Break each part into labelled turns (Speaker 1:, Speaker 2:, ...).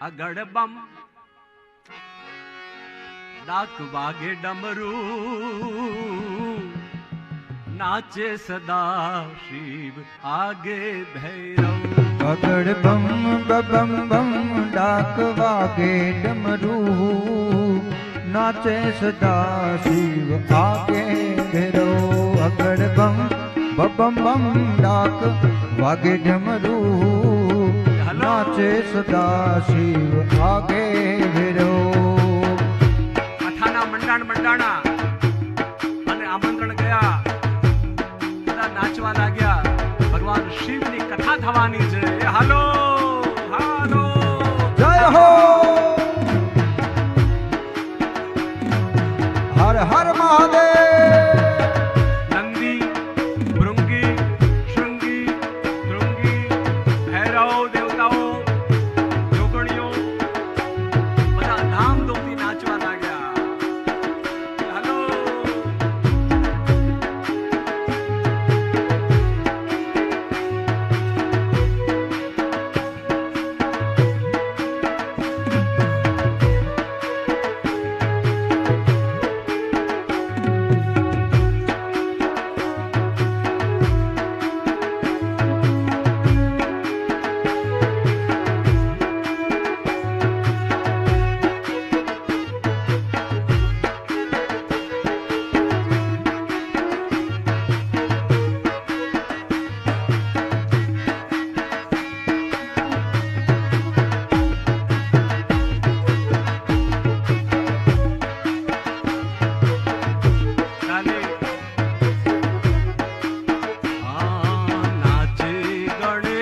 Speaker 1: અગડ બમ ડાક વાગે ડમરું નાચે સદા શિવ આગે ભૈરવ
Speaker 2: અગડ બમ બબમ બમ ડાક વાગે ડમરું નાચે સદા શિવ આગે ઘેરો અગડ બમ બબમ બમ ડાક વાગે ડમરું નાચે સદા શિવ આગે વિરો
Speaker 1: કથાના મંડાણ મંડાણા.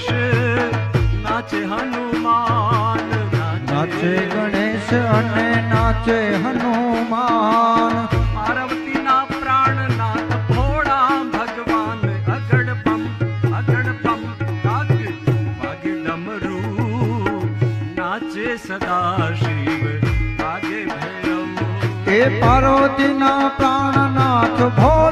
Speaker 1: ગણેશ નાચે હનુમાન
Speaker 2: નાચે ગણેશ અને નાચે હનુમાન.
Speaker 1: પાર્વતીના પ્રાણનાથ ભોળા ભગવાન અગડ પમ અગડ પમ વાગે વાગે ડમરું. નાચે સદા શિવ વાગે ભૈરવ.
Speaker 2: એ પાર્વતીના પ્રાણનાથ ભોળા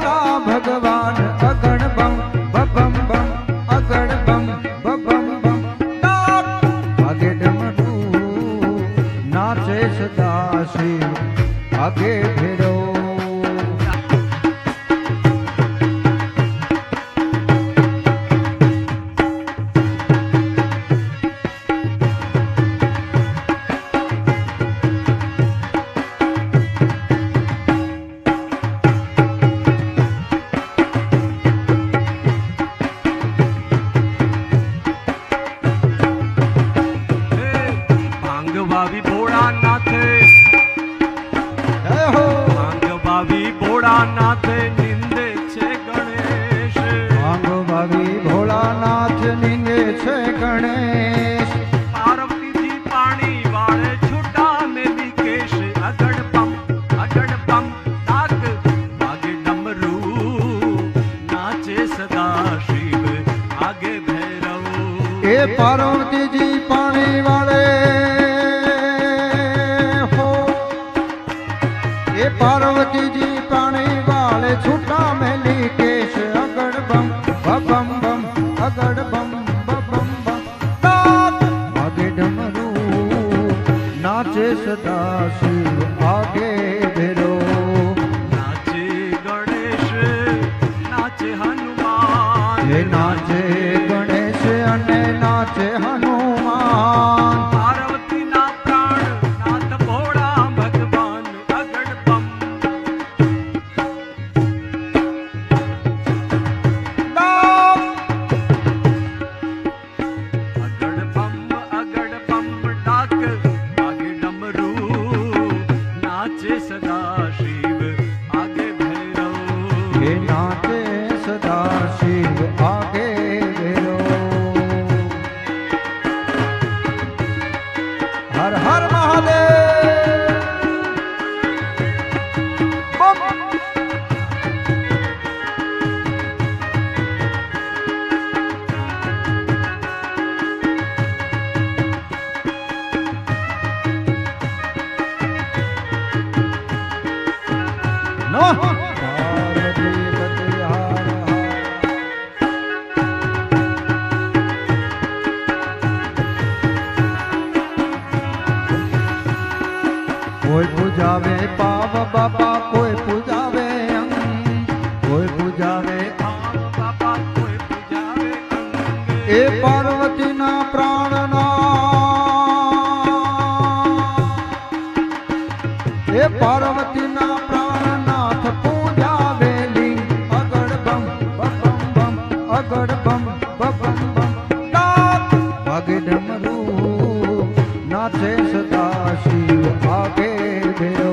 Speaker 1: Yeah. હનુમાન
Speaker 2: એ નાચે ગણેશ અને નાચે હનુમાન
Speaker 1: પાર્વતીના પ્રાણ નાથ ભોળા ભગવાન અગડ પમ
Speaker 2: ડાક
Speaker 1: અગડ પમ અગડ પમ ડાક વાગે ડમરું નાચે સદા
Speaker 2: પાવ બાપા, કોઈ પૂજાવે અંગ, કોઈ પૂજાવે
Speaker 1: બાપા, કોઈ પૂજાવે.
Speaker 2: એ પાર્વતીના પ્રાણના એ પાર્વતીના પ્રાણનાથ પૂજાવે લિંગ અગડ બમ બમ બમ, અગડ બમ બમ બમ વાગે ડમરું આગે ભેરો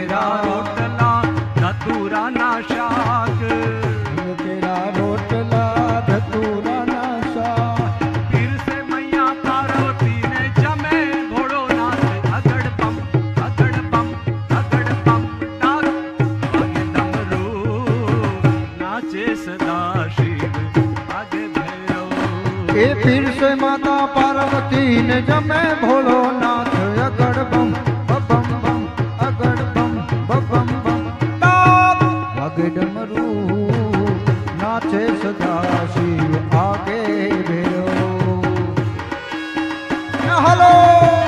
Speaker 1: ਤੇਰਾ ਰੋਟਲਾ ਧਤੂਰਾ
Speaker 2: ਨਾ ਸ਼ਾਕ ਗੁਰ ਤੇਰਾ ਰੋਟਲਾ
Speaker 1: ਧਤੂਰਾ ਨਾ ਸ਼ਾਕ ਫਿਰ ਸੇ ਮਈਆ ਤਾਰੋ ਤੀਨੇ ਜਮੇ ਘੋੜੋ ਨਾਸ ਅਗੜ ਪੰਪ ਅਗੜ ਪੰਪ ਅਗੜ ਪੰਪ ਤਾਰ। ਅਗੇ
Speaker 2: ਤਮਰੂ ਨਾਚੇ ਸਦਾ ਸ਼ਿਵ ਅਗੇ ਭੈਰੋ। ਇਹ ਫਿਰ ਸੇ ਮਾਤਾ ਪਾਰਵਤੀ ਨੇ ਜਮੇ ਭੋਲੋ ਨਾਥ ਅਗੜ ਪੰਪ ડમરું નાચે સદા શિવ આગે ભેરો હલો!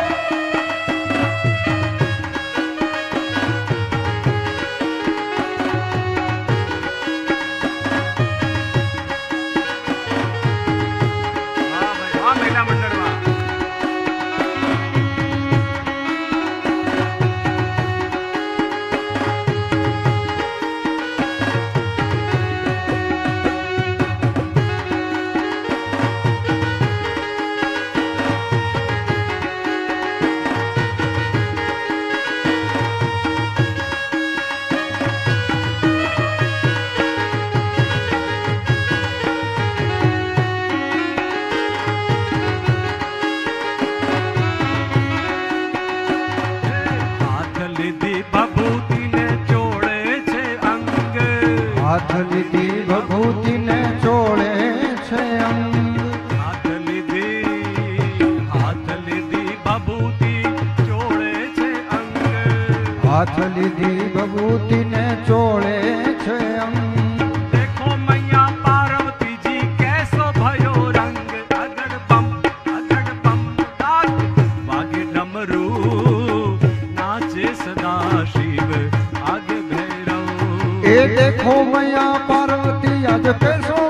Speaker 1: હાથ લીધી ભભૂતિને ચોળે છે અંગ
Speaker 2: હાથ લીધી
Speaker 1: હાથ લીધી ભભૂતિ ચોળે છે અંગ
Speaker 2: હાથ લીધી ભભૂતિને ચોળે છે અંગ
Speaker 1: દેખો મૈયા પાર્વતીજી કેસો ભયો રંગ અગડ બમ અગડ બમ ડાક વાગે ડમરું ભૈરવ
Speaker 2: એ દેખો મૈયા પાર્વતી આજ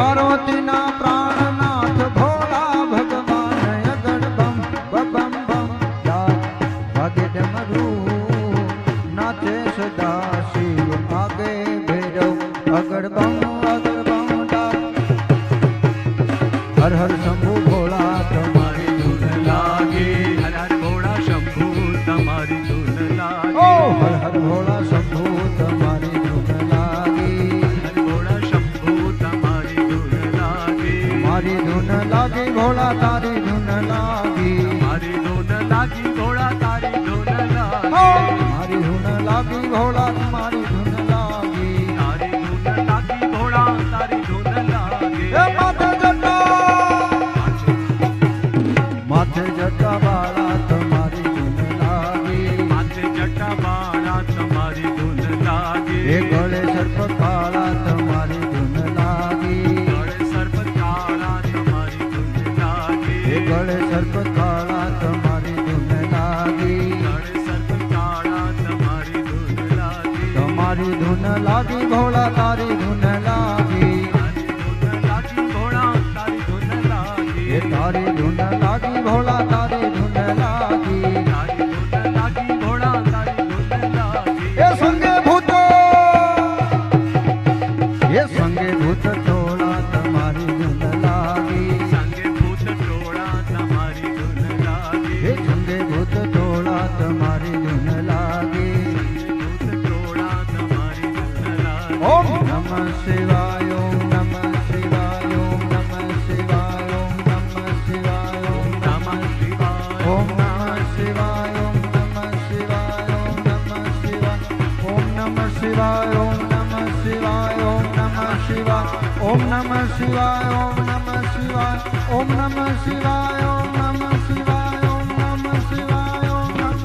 Speaker 2: મારો ભોળા તારી એ સંગે ભૂત ટોળા તમારી ધૂન લાગી.
Speaker 1: સંગે ભૂત ટોળા તમારી ધૂન લાગે.
Speaker 2: એ સંગે ભૂત ટોળા તમારી ધૂન લાગી.
Speaker 1: ભૂત ટોળા તમારી ધૂન લાગે.
Speaker 2: ઓમ નમઃ શિવાય ઓમ નમઃ શિવાય ઓમ નમઃ શિવાય ઓમ નમઃ શિવાય. ઓમ
Speaker 1: નમઃ શિવાય.
Speaker 2: ઓમ નમઃ શિવાય ઓમ નમઃ શિવાય ઓમ નમઃ શિવાય. ઓમ નમઃ શિવાય ઓમ શિવાય. ઓમ નમ શિવાય, ઓમ નમ શિવાય. ઓમ નમ શિવાય, ઓમ નમ શિવાય, ઓમ નમ શિવાય, ઓમ નમ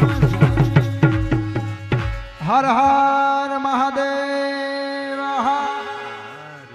Speaker 2: હર હર